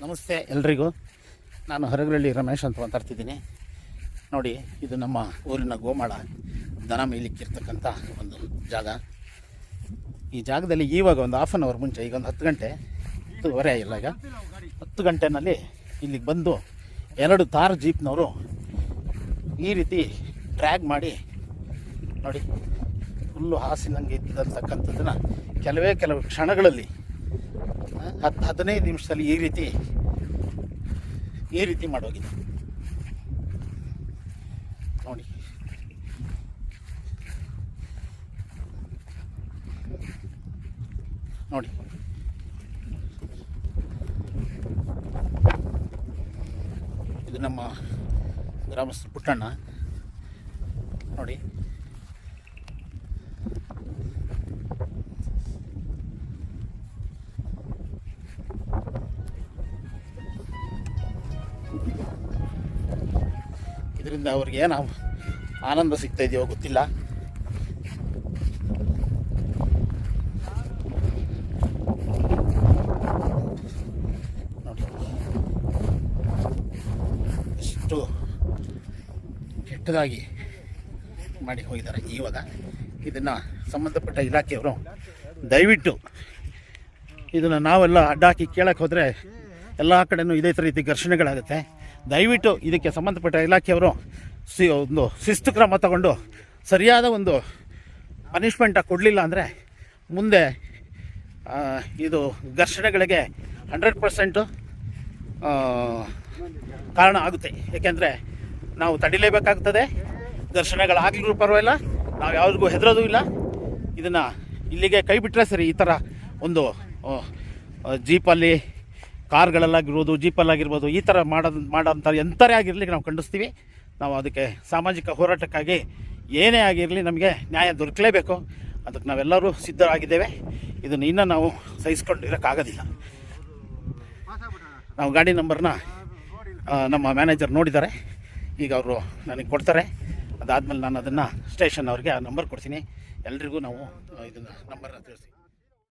ನಮಸ್ತೆ ಎಲ್ರಿಗೂ. ನಾನು ಹರಗರಳ್ಳಿ ರಮೇಶ್ ಅಂತ ಮಾತಾಡ್ತಿದ್ದೀನಿ. ನೋಡಿ, ಇದು ನಮ್ಮ ಊರಿನ ಗೋಮಾಳ, ದನ ಮೇಲಿಕ್ಕಿರ್ತಕ್ಕಂಥ ಒಂದು ಜಾಗ. ಈ ಜಾಗದಲ್ಲಿ ಇವಾಗ ಒಂದು ಹಾಫ್ ಆನ್ ಅವರ್ ಮುಂಚೆ, ಈಗ ಒಂದು ಹತ್ತು ಗಂಟೆ, ಹತ್ತುವರೆ ಇಲ್ಲ ಈಗ. ಹತ್ತು ಗಂಟೆನಲ್ಲಿ ಇಲ್ಲಿಗೆ ಬಂದು ಎರಡು ತಾರ್ ಜೀಪ್ನವರು ಈ ರೀತಿ ಟ್ರ್ಯಾಗ್ ಮಾಡಿ, ನೋಡಿ ಫುಲ್ಲು ಹಾಸಿನಂಗೆ ಇದ್ದಂತಕ್ಕಂಥದ್ದನ್ನು ಕೆಲವೇ ಕೆಲವು ಕ್ಷಣಗಳಲ್ಲಿ ಹತ್ತು ಹದಿನೈದು ನಿಮಿಷದಲ್ಲಿ ಈ ರೀತಿ ಈ ರೀತಿ ಮಾಡೋಗಿದೆ. ನೋಡಿ. ನೋಡಿ. ಇದು ನಮ್ಮ ಗ್ರಾಮಸ್ಥ ಪುಟ್ಟಣ್ಣ. ನೋಡಿ. ಇದರಿಂದ ಅವ್ರಿಗೆ ಏನು ಆನಂದ ಸಿಗ್ತಾ ಇದೆಯೋ ಗೊತ್ತಿಲ್ಲ. ಎಷ್ಟು ಕೆಟ್ಟದಾಗಿ ಮಾಡಿ ಹೋಗಿದ್ದಾರೆ ಇವಾಗ. ಇದನ್ನು ಸಂಬಂಧಪಟ್ಟ ಇಲಾಖೆಯವರು ದಯವಿಟ್ಟು ಇದನ್ನು ನಾವೆಲ್ಲ ಅಡ್ಡಾಕಿ ಕೇಳಕ್ಕೆ ಹೋದರೆ ಎಲ್ಲ ಕಡೆಯೂ ಇದೇ ರೀತಿ ಘರ್ಷಣೆಗಳಾಗುತ್ತೆ. ದಯವಿಟ್ಟು ಇದಕ್ಕೆ ಸಂಬಂಧಪಟ್ಟ ಇಲಾಖೆಯವರು ಸಿ, ಒಂದು ಶಿಸ್ತು ಕ್ರಮ ತಗೊಂಡು ಸರಿಯಾದ ಒಂದು ಪನಿಷ್ಮೆಂಟ ಕೊಡಲಿಲ್ಲ ಅಂದರೆ ಮುಂದೆ ಇದು ಘರ್ಷಣೆಗಳಿಗೆ ಹಂಡ್ರೆಡ್ ಪರ್ಸೆಂಟು ಕಾರಣ ಆಗುತ್ತೆ. ಏಕೆಂದರೆ ನಾವು ತಡಿಲೇಬೇಕಾಗ್ತದೆ. ಘರ್ಷಣೆಗಳಾಗಲಿ ಪರವಾಗಿಲ್ಲ. ನಾವು ಯಾವ್ರಿಗೂ ಹೆದರೋದು ಇಲ್ಲ. ಇದನ್ನು ಇಲ್ಲಿಗೆ ಕೈ ಬಿಟ್ಟರೆ ಸರಿ ಈ ಥರ ಒಂದು ಜೀಪಲ್ಲಿ ಕಾರ್ಗಳಲ್ಲಾಗಿರ್ಬೋದು, ಜೀಪಲ್ಲಾಗಿರ್ಬೋದು, ಈ ಥರ ಮಾಡೋದು ಮಾಡೋಂಥ ಎಂಥರೇ ಆಗಿರಲಿ ನಾವು ಖಂಡಿಸ್ತೀವಿ. ನಾವು ಅದಕ್ಕೆ ಸಾಮಾಜಿಕ ಹೋರಾಟಕ್ಕಾಗಿ ಏನೇ ಆಗಿರಲಿ ನಮಗೆ ನ್ಯಾಯ ದೊರಕಲೇಬೇಕು. ಅದಕ್ಕೆ ನಾವೆಲ್ಲರೂ ಸಿದ್ಧರಾಗಿದ್ದೇವೆ. ಇದನ್ನು ಇನ್ನೂ ನಾವು ಸಹಿಸ್ಕೊಂಡಿರೋಕ್ಕಾಗೋದಿಲ್ಲ. ನಾವು ಗಾಡಿ ನಂಬರ್ನ ನಮ್ಮ ಮ್ಯಾನೇಜರ್ ನೋಡಿದ್ದಾರೆ. ಈಗ ಅವರು ನನಗೆ ಕೊಡ್ತಾರೆ. ಅದಾದಮೇಲೆ ನಾನು ಅದನ್ನು ಸ್ಟೇಷನ್ ಅವ್ರಿಗೆ ಆ ನಂಬರ್ ಕೊಡ್ತೀನಿ. ಎಲ್ರಿಗೂ ನಾವು ಇದನ್ನು ನಂಬರ್ನ ತಿಳಿಸಿ